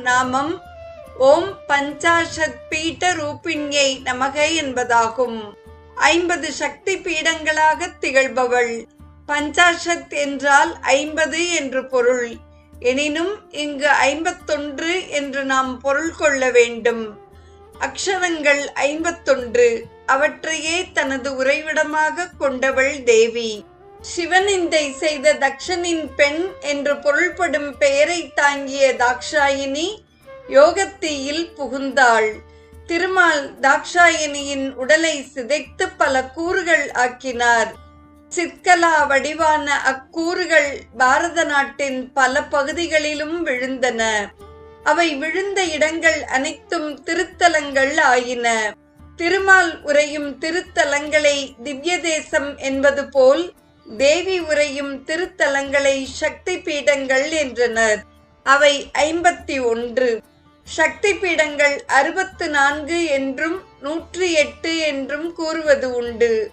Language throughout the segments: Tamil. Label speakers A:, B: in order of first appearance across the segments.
A: நாமம் ஓம் பஞ்சாஷத் பீட்ட ரூபிண்யை நமக என்பதாகும். ஐம்பது சக்தி பீடங்களாக திகழ்பவள். பஞ்சாஷத் என்றால் ஐம்பது என்று பொருள். எனினும் இங்கு ஐம்பத்தொன்று என்று நாம் பொருள் கொள்ள வேண்டும். அக்ஷரங்கள் ஐம்பத்தொன்று. அவற்றையே தனது உறைவிடமாக கொண்டவள் தேவி. சிவனிந்தை செய்த தக்ஷனின் பெண் என்று பொருள்படும் பெயரை தாங்கிய தாக்ஷாயினி யோகத்தீயில் புகுந்தாள். திருமால் தாக்ஷாயினியின் உடலை சிதைத்து பல கூறுகள் ஆக்கினார். சிற்கலா வடிவான அக்கூறுகள் பாரத நாட்டின் பல பகுதிகளிலும் விழுந்தன. அவை விழுந்த இடங்கள் அனைத்தும் திருத்தலங்கள் ஆயின. திருமால் உரையும் திருத்தலங்களை திவ்ய தேசம் என்பது போல் தேவி உரையும் திருத்தலங்களை சக்தி பீடங்கள் என்றனர். அவை ஐம்பத்தி ஒன்று. சக்தி பீடங்கள் அறுபத்து நான்கு என்றும் நூற்றி எட்டு என்றும் கூறுவது உண்டு.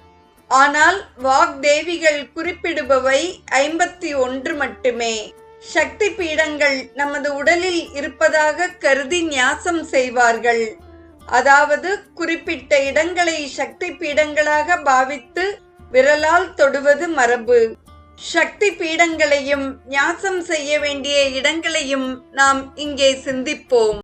A: ஆனால் வாக்தேவிகள் குறிப்பிடுபவை ஐம்பத்தி ஒன்று மட்டுமே. சக்தி பீடங்கள் நமது உடலில் இருப்பதாக கருதி நியாசம் செய்வார்கள். அதாவது குறிப்பிட்ட இடங்களை சக்தி பீடங்களாக பாவித்து விரலால் தொடுவது மரபு. சக்தி பீடங்களையும் ஞாசம் செய்ய வேண்டிய இடங்களையும் நாம் இங்கே சிந்திப்போம்.